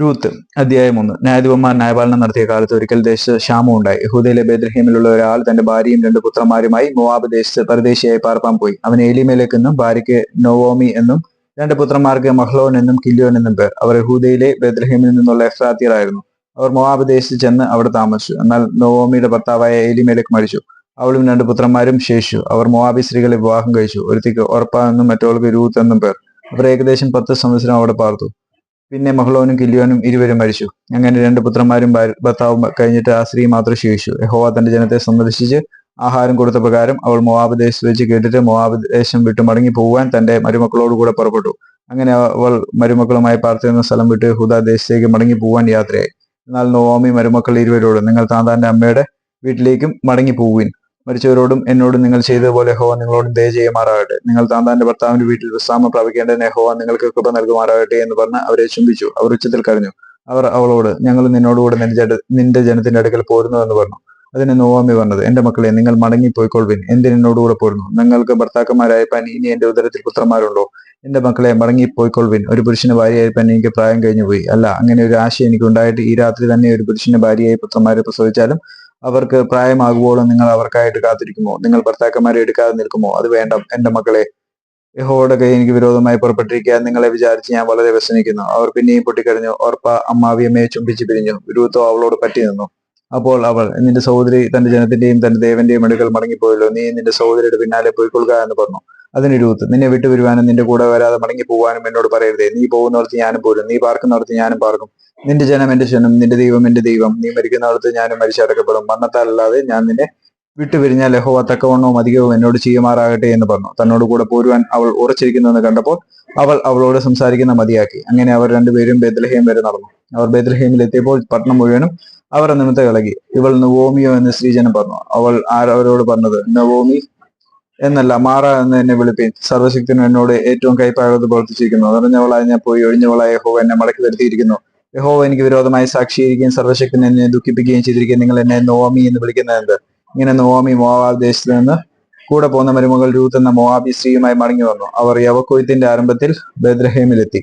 Ruth അധ്യായം ഒന്ന്. ന്യായാധിപന്മാർ ന്യായപാലനം നടത്തിയ കാലത്ത് ഒരിക്കൽ ദേശത്ത് ക്ഷാമം ഉണ്ടായി. യഹൂദയിലെ ബേദ്രഹീമിലുള്ള ഒരാൾ തന്റെ ഭാര്യയും രണ്ട് പുത്രന്മാരുമായി മോവാബ് ദേശത്ത് പരദേശിയായി പാർപ്പാൻ പോയി. അവൻ ഏലിമേലേക്ക് എന്നും ഭാര്യയ്ക്ക് നോവോമി എന്നും രണ്ട് പുത്രന്മാർക്ക് മഹ്ലോൻ എന്നും കില്യോൻ എന്നും പേർ. അവർ യഹൂദയിലെ ബേദ്രഹീമിൽ നിന്നുള്ള എഫ്രാത്തിയറായിരുന്നു അവർ മോവാബ് ദേശത്ത് ചെന്ന് അവിടെ താമസിച്ചു. എന്നാൽ നോവോമിയുടെ ഭർത്താവായ ഏലിമേലേക്ക് മരിച്ചു. അവളും രണ്ട് പുത്രന്മാരും ശേഷിച്ചു. അവർ മോവാബി സ്ത്രീകളെ വിവാഹം കഴിച്ചു. ഒരുത്തിക്ക് ഒറപ്പ എന്നും മറ്റവൾക്ക് രൂത്ത് എന്നും പേർ. അവർ ഏകദേശം പത്ത് സംവത്സരം അവിടെ പാർത്തു. പിന്നെ മഹ്ലോനും കില്യോനും ഇരുവരും മരിച്ചു. അങ്ങനെ രണ്ട് പുത്രന്മാരും ഭർത്താവും കഴിഞ്ഞിട്ട് ആ സ്ത്രീ മാത്രം ശേഷിച്ചു. യഹോവ തന്റെ ജനത്തെ സന്ദർശിച്ച് ആഹാരം കൊടുത്ത പ്രകാരം അവൾ മോവാബ് ദേശത്ത് വെച്ച് കേട്ടിട്ട് മോവാബ് ദേശം വിട്ടു മടങ്ങി പോകുവാൻ തന്റെ മരുമക്കളോട് കൂടെ പുറപ്പെട്ടു. അങ്ങനെ അവൾ മരുമക്കളുമായി പാർത്തിരുന്ന സ്ഥലം വിട്ട് ഹുദാ ദേശത്തേക്ക് മടങ്ങി പോവാൻ യാത്രയായി. എന്നാൽ നോവാമി മരുമക്കൾ ഇരുവരോട് നിങ്ങൾ താന്താന്റെ അമ്മയുടെ വീട്ടിലേക്കും മടങ്ങി പോവുവിൻ മരിച്ചവരോടും എന്നോടും നിങ്ങൾ ചെയ്തതുപോലെ ഹോവ നിങ്ങളോടും ദയ ചെയ്യുമാറാകട്ടെ. നിങ്ങൾ താൻ താന്താന്റെ ഭർത്താവിന്റെ വീട്ടിൽ വിശ്രാമം പ്രാപിക്കേണ്ടതിനെ ഹോവ നിങ്ങൾക്ക് കൃപ നൽകുമാറാകട്ടെ എന്ന് പറഞ്ഞ് അവരെ ചുംബിച്ചു. അവർ ഉച്ചത്തിൽ കരഞ്ഞു. അവർ അവളോട് ഞങ്ങൾ നിന്നോടുകൂടെ നിന്റെ നിന്റെ ജനത്തിന്റെ അടുക്കൽ പോരുന്നു എന്ന് പറഞ്ഞു. അതിനെ നോവാമി പറഞ്ഞത് എന്റെ മക്കളെ നിങ്ങൾ മടങ്ങി പോയിക്കൊള്ളുവിൻ എന്റെ എന്നോടുകൂടെ പോരുന്നു. നിങ്ങൾക്ക് ഭർത്താക്കന്മാരായപ്പാൻ ഇനി എന്റെ ഉദരത്തിൽ പുത്രന്മാരുണ്ടോ? എന്റെ മക്കളെ മടങ്ങി പോയിക്കൊള്ളുവിൻ ഒരു പുരുഷന് ഭാര്യയായപ്പാൻ എനിക്ക് പ്രായം കഴിഞ്ഞു പോയി അല്ല അങ്ങനെ ഒരു ആശയം എനിക്ക് ഉണ്ടായിട്ട് ഈ രാത്രി തന്നെ ഒരു പുരുഷന് ഭാര്യയായി പുത്രന്മാരെ പ്രസവിച്ചാലും അവർക്ക് പ്രായമാകുവോളം നിങ്ങൾ അവർക്കായിട്ട് കാത്തിരിക്കുമോ? നിങ്ങൾ ഭർത്താക്കന്മാരെ എടുക്കാതെ നിൽക്കുമോ? അത് വേണ്ട എന്റെ മക്കളെ. യഹോയുടെ കൈ എനിക്ക് വിരോധമായി പുറപ്പെട്ടിരിക്കാൻ നിങ്ങളെ വിചാരിച്ച് ഞാൻ വളരെ വ്യസനിക്കുന്നു അവർ പിന്നെയും പൊട്ടിക്കരഞ്ഞു. ഓർപ്പ അമ്മാവിയമ്മയെ ചുംബിച്ചു പിരിഞ്ഞു. വിരൂത്തോ അവളോട് പറ്റി നിന്നു. അപ്പോൾ അവൾ നിന്റെ സഹോദരി തന്റെ ജനത്തിന്റെയും തന്റെ ദേവന്റെയും അടുക്കൽ മടങ്ങിപ്പോയല്ലോ. നീ നിന്റെ സഹോദരിയുടെ പിന്നാലെ പോയിക്കൊള്ളുക എന്ന് പറഞ്ഞു. അതിന് രൂത്ത് നിന്നെ വിട്ടുവരുവാനും നിന്റെ കൂടെ വരാതെ മടങ്ങി പോകാനും എന്നോട് പറയരുതേ. നീ പോകുന്നിടത്ത് ഞാനും പോരും. നീ പാർക്കുന്നിടത്ത് ഞാനും പാർക്കും. നിന്റെ ജനം എന്റെ ജനം നിന്റെ ദൈവം എന്റെ ദൈവം. നീ മരിക്കുന്നിടത്ത് ഞാനും മരിച്ചടക്കപ്പെടും. മണ്ണത്താലല്ലാതെ ഞാൻ നിന്നെ വിട്ടുപിരിഞ്ഞാൽ ലഹോ തക്കവണ്ണവും അധികവും എന്നോട് ചെയ്യുമാറാകട്ടെ എന്ന് പറഞ്ഞു. തന്നോട് കൂടെ പോരുവാൻ അവൾ ഉറച്ചിരിക്കുന്നുവെന്ന് കണ്ടപ്പോൾ അവൾ അവളോട് സംസാരിക്കുന്ന മതിയാക്കി. അങ്ങനെ അവർ രണ്ടുപേരും ബേദ്ലഹേം വരെ നടന്നു. അവർ ബേദ്ലഹേമിൽ എത്തിയപ്പോൾ പട്ടണം മുഴുവനും അവർ നിമിത്തം ഇളകി. ഇവൾ നവോമിയോ എന്ന് സ്ത്രീജനം പറഞ്ഞു. അവൾ ആരവരോട് പറഞ്ഞത് നവോമി എന്നല്ല മാറ എന്ന് എന്നെ വിളിപ്പീൻ സർവശക്തി എന്നോട് ഏറ്റവും കൈപ്പാകത്ത് പ്രവർത്തിച്ചിരിക്കുന്നു. നിറഞ്ഞവളായി ഞാൻ പോയി ഒഴിഞ്ഞവളായ യഹോവ എന്നെ മടക്കി വരുത്തിയിരിക്കുന്നു. യഹോവ എനിക്ക് വിരോധമായി സാക്ഷീകരിക്കുകയും സർവശക്തൻ എന്നെ ദുഃഖിപ്പിക്കുകയും ചെയ്തിരിക്കുകയും നിങ്ങൾ എന്നെ നോവാമി എന്ന് വിളിക്കുന്ന എന്ത് ഇങ്ങനെ നോവാമി മോവാ ദേശത്ത് നിന്ന് കൂടെ പോകുന്ന മരുമകൾ രൂത്ത് എന്ന മോവാബി സ്ത്രീയുമായി മടങ്ങി വന്നു. അവർ യവക്കൊയ്ത്തിന്റെ ആരംഭത്തിൽ ബദ്രഹേമിലെത്തി